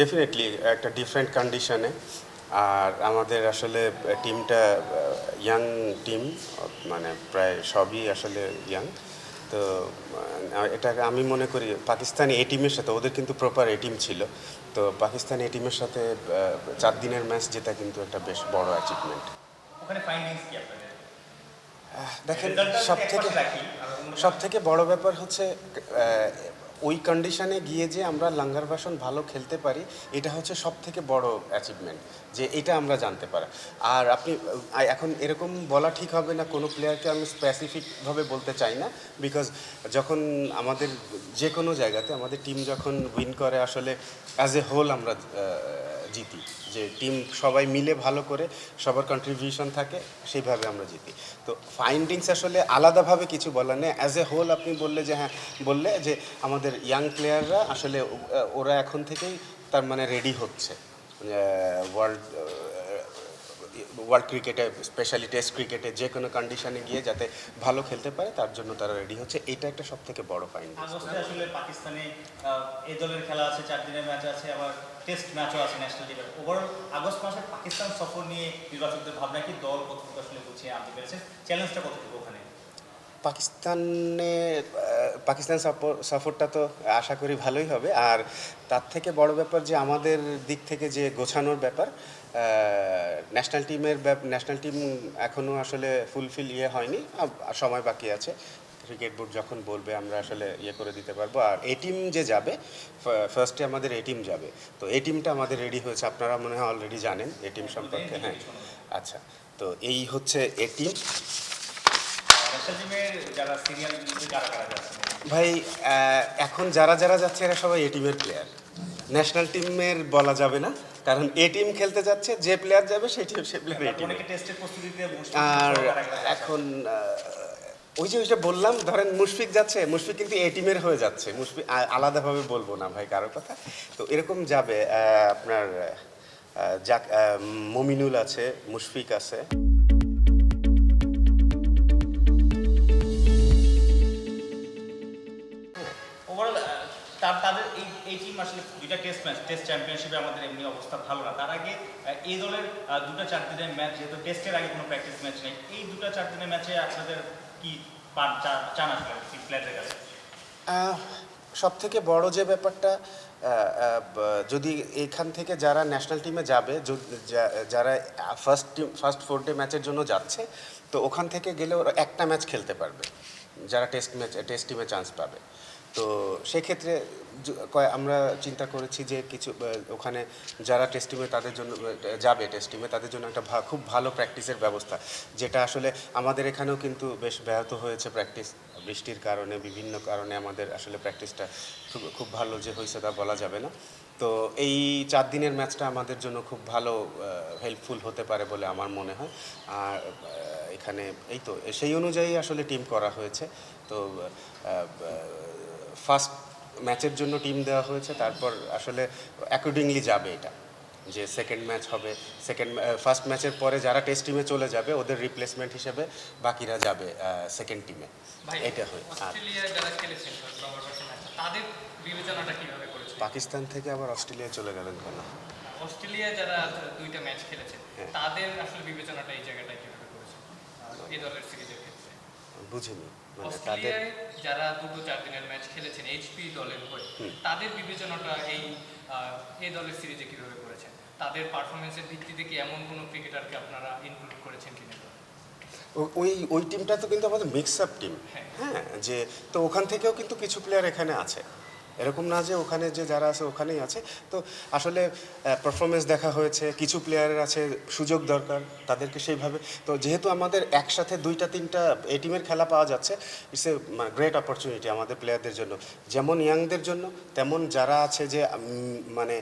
Definitely একটা different কন্ডিশনে আর আমাদের আসলে টিমটা ইয়াং টিম মানে প্রায় সবই আসলে ইয়াং তো এটাকে আমি মনে করি পাকিস্তানি এ টিমের সাথে ওদের কিন্তু প্রপার এ টিম ছিল। তো পাকিস্তানি এ টিমের সাথে চার দিনের ম্যাচ জেতা কিন্তু একটা বেশ বড় অ্যাচিভমেন্ট ওখানে কি আপনাদের? দেখেন সব থেকে সব থেকে বড় ব্যাপার হচ্ছে ওই কন্ডিশনে গিয়ে যে আমরা লাঙ্গার বাসন ভালো খেলতে পারি, এটা হচ্ছে সব থেকে বড় অ্যাচিভমেন্ট যে এটা আমরা জানতে পারা। আর আপনি এখন এরকম বলা ঠিক হবে না, কোনো প্লেয়ারকে আমি স্পেসিফিকভাবে বলতে চাই না বিকজ যখন আমাদের যে কোনো জায়গাতে, আমাদের টিম যখন উইন করে আসলে অ্যাজ এ হোল আমরা জিতি। যে টিম সবাই মিলে ভালো করে সবার কন্ট্রিবিউশন থাকে, সেইভাবে আমরা জিতি। তো ফাইন্ডিংস আসলে আলাদাভাবে কিছু বলার নেই। অ্যাজ এ হোল আপনি বললে যে হ্যাঁ বললে যে আমাদের ইয়াং প্লেয়াররা আসলে ওরা এখন থেকেই তার মানে রেডি হচ্ছে। ওয়ার্ল্ড ওয়ার্ল্ড ক্রিকেটে স্পেশালি টেস্ট ক্রিকেটে যে কোনো কন্ডিশনে গিয়ে যাতে ভালো খেলতে পারে তার জন্য তারা রেডি হচ্ছে। এটা একটা সব থেকে বড় ফাইন্ডিংস আসলে পাকিস্তানে এই দলের খেলা আছে চার দিনের ম্যাচ আছে আবার টেস্ট ম্যাচও আছে ন্যাশনাল টিমের ওভারঅল আগস্ট মাসে পাকিস্তান সফর নিয়ে নির্বাচকদের ভাবনা কি? দল কতটুকু আসলে গুছিয়ে আনতে পেরেছে? চ্যালেঞ্জটা কতটুকু ওখানে? পাকিস্তানে পাকিস্তান সফর- সফরটা তো আশা করি ভালোই হবে। আর তার থেকে বড় ব্যাপার যে আমাদের দিক থেকে যে গোছানোর ব্যাপার ন্যাশনাল টিমের ন্যাশনাল টিম এখনও আসলে ফুলফিল ইয়ে হয়নি সময় বাকি আছে। ক্রিকেট বোর্ড যখন বলবে আমরা আসলে ইয়ে করে দিতে পারব। আর এই টিম যে যাবে ফার্স্টে আমাদের এই টিম যাবে। তো এই টিমটা আমাদের রেডি হয়েছে আপনারা মনে হয় অলরেডি জানেন এই টিম সম্পর্কে হ্যাঁ। আচ্ছা তো এই হচ্ছে এ টিম ভাই এখন যারা যারা যাচ্ছে এরা সবাই এ টিমের প্লেয়ার ন্যাশনাল টিমের বলা যাবে না। কারণ এ টিম খেলতে যাচ্ছে যে প্লেয়ার যাবে সেই টিম সে প্লেয়ার আর। এখন ওই যে ওইটা বললাম ধরেন মুশফিক যাচ্ছে মুশফিক কিন্তু এ টিমের হয়ে যাচ্ছে। মুশফিক আলাদাভাবে বলব না ভাই কারোর কথা। তো এরকম যাবে আপনার যাক মমিনুল আছে মুশফিক আছে। তাদের এই টিম দুইটা টেস্ট ম্যাচ টেস্ট চ্যাম্পিয়নশিপে আমাদের এমনি অবস্থা ভালো না। তার আগে এই দলের দুটো চার দিনের ম্যাচ যেহেতু টেস্টের আগে কোনো প্র্যাকটিস ম্যাচ নেই, এই দুটো চার দিনের ম্যাচে আপনাদের কি পান চান কাছে? সব থেকে বড় যে ব্যাপারটা যদি এখান থেকে যারা ন্যাশনাল টিমে যাবে যারা first team first four day ম্যাচের জন্য যাচ্ছে, তো ওখান থেকে গেলে ওরা একটা ম্যাচ খেলতে পারবে, যারা টেস্ট ম্যাচ টেস্ট টিমে চান্স পাবে। তো সেক্ষেত্রে আমরা চিন্তা করেছি যে কিছু ওখানে যারা টেস্ট টিমে তাদের জন্য যাবে টেস্ট টিমে তাদের জন্য একটা খুব ভালো প্র্যাকটিসের ব্যবস্থা। যেটা আসলে আমাদের এখানেও কিন্তু বেশ ব্যাহত হয়েছে প্র্যাকটিস বৃষ্টির কারণে, বিভিন্ন কারণে আমাদের আসলে প্র্যাকটিসটা খুব খুব ভালো যে হয়েছে তা বলা যাবে না। তো এই চার দিনের ম্যাচটা আমাদের জন্য খুব ভালো হেল্পফুল হতে পারে বলে আমার মনে হয়। আর এখানে, এই তো, সেই অনুযায়ী আসলে টিম করা হয়েছে। তো ফার্স্ট ম্যাচের জন্য টিম দেওয়া হয়েছে তারপর আসলে অ্যাকর্ডিংলি যাবে এটা। যে সেকেন্ড ম্যাচ হবে সেকেন্ড ফার্স্ট ম্যাচের পরে যারা টেস্ট টিমে চলে যাবে ওদের রিপ্লেসমেন্ট হিসেবে বাকিরা যাবে সেকেন্ড টিমে এটা হয়। পাকিস্তান থেকে আবার অস্ট্রেলিয়া চলে গেলেন কেন? অস্ট্রেলিয়া যারা দুইটা ম্যাচ খেলেছেন হ্যাঁ। তাদের আসলে বিবেচনাটা এই জায়গাটায় কীভাবে করেছে? এই দলের সিরিজের ক্ষেত্রে। বুঝিনি। অস্ট্রেলিয়ায় যারা দুটো চার দিনের ম্যাচ খেলেছেন এইচপি দলের হয়ে তাদের বিবেচনাটা এই এই দলের সিরিজে কীভাবে করেছেন? তাদের পারফরমেন্সের ভিত্তিতে কি এমন কোনো ক্রিকেটারকে আপনারা ইনক্লুড করেছেন কিনা? ওই ওই টিমটা তো কিন্তু আমাদের মিক্স আপ টিম হ্যাঁ। হ্যাঁ যে তো ওখান থেকেও কিন্তু কিছু প্লেয়ার এখানে আছে। এরকম না যে ওখানে যে যারা আছে ওখানেই আছে। তো আসলে পারফরমেন্স দেখা হয়েছে, কিছু প্লেয়ারের আছে, সুযোগ দরকার তাদেরকে সেইভাবে। তো যেহেতু আমাদের একসাথে দুইটা, তিনটা এই টিমের খেলা পাওয়া যাচ্ছে ইটস এ গ্রেট অপরচুনিটি আমাদের প্লেয়ারদের জন্য। যেমন ইয়াংদের জন্য, তেমন যারা আছে যে মানে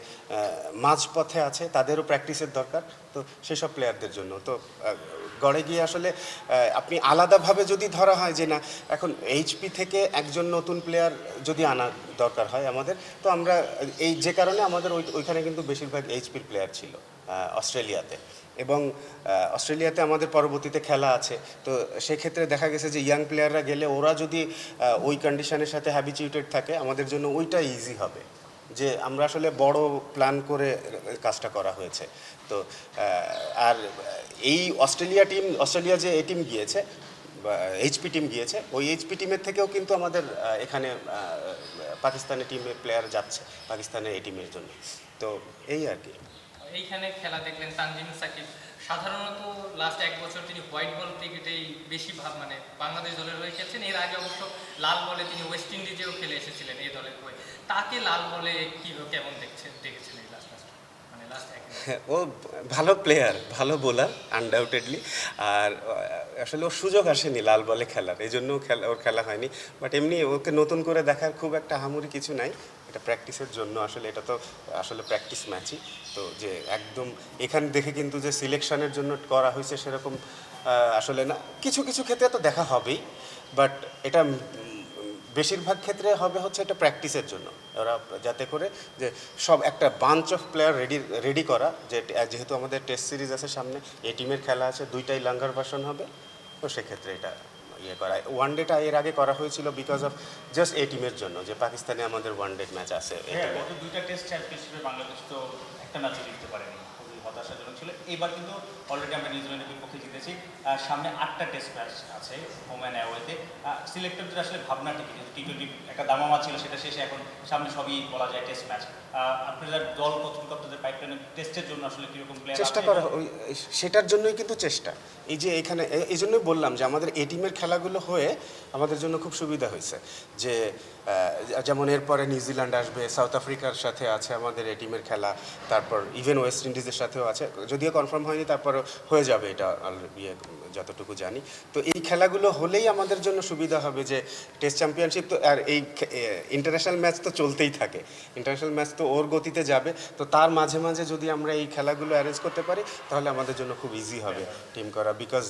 মাঝপথে আছে, তাদেরও প্র্যাকটিসের দরকার। তো সেসব প্লেয়ারদের জন্য। তো গড়ে গিয়ে আসলে আপনি আলাদাভাবে যদি ধরা হয় যে না, এখন এইচপি থেকে একজন নতুন প্লেয়ার যদি আনা দরকার হয় আমাদের, তো আমরা, এই যে কারণে আমাদের ওই, ওইখানে কিন্তু বেশিরভাগ এইচপির প্লেয়ার ছিল অস্ট্রেলিয়াতে। এবং অস্ট্রেলিয়াতে আমাদের পরবর্তীতে খেলা আছে। তো সেক্ষেত্রে দেখা গেছে যে ইয়াং প্লেয়াররা গেলে ওরা যদি ওই কন্ডিশনের সাথে হ্যাবিচুয়েটেড থাকে, আমাদের জন্য ওইটা ইজি হবে। যে আমরা আসলে বড় প্ল্যান করে কাজটা করা হয়েছে। তো আর এই অস্ট্রেলিয়া টিম অস্ট্রেলিয়া যে এই টিম গিয়েছে এইচপি টিম গিয়েছে, ওই এইচপি টিমের থেকেও কিন্তু আমাদের এখানে পাকিস্তানের টিমের প্লেয়ার যাচ্ছে, পাকিস্তানের এই টিমের জন্য। তো, এই আর কি। এইখানে খেলা দেখলেন তানজিম সাকিব। সাধারণত লাস্ট এক বছর তিনি হোয়াইট বল ক্রিকেটেই বেশি ভাব মানে বাংলাদেশ দলের হয়ে খেলছেন। এর আগে অবশ্য লাল বলে তিনি ওয়েস্ট ইন্ডিজেও খেলে এসেছিলেন এই দলের হয়ে। তাকে লাল বলে কী কেমন দেখছেন এই লাস্ট ও ভালো প্লেয়ার ভালো বোলার আনডাউটেডলি আর আসলে ওর সুযোগ আসেনি লাল বলে খেলার, এই জন্য খেলা, ওর খেলা হয়নি। বাট এমনি ওকে নতুন করে দেখার খুব একটা হামুরি কিছু নাই। এটা প্র্যাকটিসের জন্য আসলে এটা তো আসলে প্র্যাকটিস ম্যাচই তো যে একদম এখান দেখে কিন্তু যে সিলেকশনের জন্য করা হয়েছে সেরকম আসলে না। কিছু কিছু ক্ষেত্রে তো দেখা হবেই। বাট এটা বেশিরভাগ ক্ষেত্রে হবে হচ্ছে এটা প্র্যাকটিসের জন্য। ওরা যাতে করে যে সব একটা bunch of player ready ready করা যে যেহেতু আমাদের টেস্ট সিরিজ আছে সামনে এই টিমের খেলা আছে দুইটাই লাঙ্গার ভার্সন হবে তো সেক্ষেত্রে এটা ইয়ে করা। ওয়ান ডেটা এর আগে করা হয়েছিল বিকজ অফ জাস্ট এই টিমের জন্য যে পাকিস্তানে আমাদের ওয়ান ডে ম্যাচ আছে হ্যাঁ দুইটা টেস্ট চ্যাম্পিয়নশিপে বাংলাদেশ তো একটা ম্যাচও জিততে পারেনি। হতাশাজনক ছিল। এবার কিন্তু অলরেডি আমরা নিউজিল্যান্ডের বিপক্ষে জিতেছি। আর সামনে আটটা টেস্ট ম্যাচ আছে হোম অ্যান্ড অ্যাওয়েতে সিলেক্টরদের আসলে ভাবনাটা কি? টি টোয়েন্টি একটা দামামা ছিল সেটা শেষে এখন সামনে সবই বলা যায় টেস্ট ম্যাচ আপনাদের দল কতটুকু আপনাদের পাইপলাইনে টেস্টের জন্য আসলে কীরকম প্লেয়ার চেষ্টা করা ওই সেটার জন্যই কিন্তু চেষ্টা। এই যে এখানে এই জন্যই বললাম যে আমাদের এ টিমের খেলাগুলো হয়ে আমাদের জন্য খুব সুবিধা হয়েছে। যে যেমন এরপরে নিউজিল্যান্ড আসবে, সাউথ আফ্রিকার সাথে আছে আমাদের এই টিমের খেলা, তারপর ইভেন ওয়েস্ট ইন্ডিজের সাথেও আছে। যদিও কনফার্ম হয়নি তারপর হয়ে যাবে এটা ইয়ে যতটুকু জানি। তো এই খেলাগুলো হলেই আমাদের জন্য সুবিধা হবে যে টেস্ট চ্যাম্পিয়নশিপ তো, আর এই ইন্টারন্যাশনাল ম্যাচ তো চলতেই থাকে। ইন্টারন্যাশনাল ম্যাচ তো ওর গতিতে যাবে। তো তার মাঝে মাঝে যদি আমরা এই খেলাগুলো অ্যারেঞ্জ করতে পারি, তাহলে আমাদের জন্য খুব ইজি হবে টিম করা। বিকজ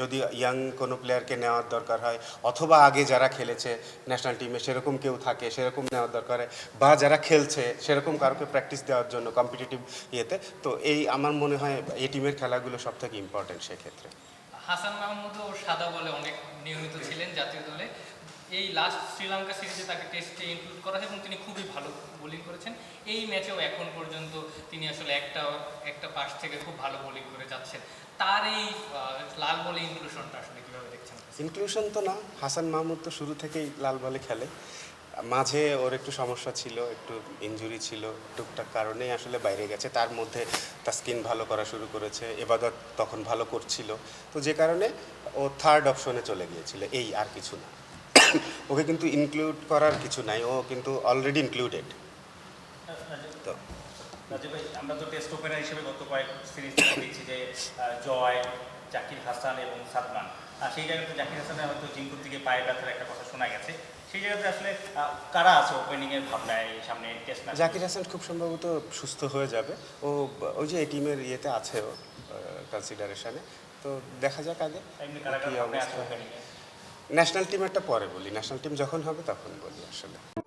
যদি ইয়াং কোনো প্লেয়ারকে নেওয়ার দরকার হয়, অথবা আগে যারা খেলেছে ন্যাশনাল টিমে সেরকম কেউ থাকে, সেরকম নেওয়ার দরকার বা যারা খেলছে, সেরকম কারোকে প্র্যাকটিস দেওয়ার জন্য কম্পিটিটিভ ইয়েতে, তো এই আমার মনে হয় এই টিমের খেলাগুলো সব থেকে ইম্পর্টেন্ট সেক্ষেত্রে। হাসান মাহমুদও সাদা বলে অনেক নিয়মিত ছিলেন জাতীয় দলে। এই লাস্ট শ্রীলঙ্কা সিরিজে তাকে টেস্টে ইনক্লুড করা হয় এবং তিনি খুবই ভালো বোলিং করেছেন। এই ম্যাচেও এখন পর্যন্ত তিনি আসলে একটা একটা পাশ থেকে খুব ভালো বোলিং করে যাচ্ছেন। তার এই লাল বলে ইনক্লুশনটা আসলে কীভাবে দেখছেন? ইনক্লুশন তো না, হাসান মাহমুদ তো শুরু থেকেই লাল বলে খেলে। মাঝে ওর একটু সমস্যা ছিল, একটু ইনজুরি ছিল, টুকটাক কারণেই আসলে বাইরে গেছে। তার মধ্যে তার স্কিন ভালো করা শুরু করেছে, এবাদত তখন ভালো করছিল। তো যে কারণে ও থার্ড অপশনে চলে গিয়েছিল, এই আর কিছু না। ওকে কিন্তু ইনক্লুড করার কিছু নাই ও কিন্তু অলরেডি ইনক্লুডেড তো রাজীব ভাই আমরা তো টেস্ট ওপেনার হিসেবে গত কয়েক সিরিজ থেকে দেখছি যে জয় জাকির হাসান এবং সাদমান। আর সেই জায়গাতে জাকির হাসানের হয়তো জিঙ্কুর দিকে পায়ে ব্যথার একটা কথা শোনা গেছে। সেই জায়গাতে আসলে কারা আছে ওপেনিংয়ের ভাবনায় সামনে টেস্ট ম্যাচ জাকির হাসান খুব সম্ভবত সুস্থ হয়ে যাবে। ও ওই যে এই টিমের ইয়েতে আছে ও কনসিডারেশনে তো দেখা যাক আগে কি অবস্থা। ওপেনিংয়ে টিম একটা পরে বলি। ন্যাশনাল টিম যখন হবে তখন বলি আসলে।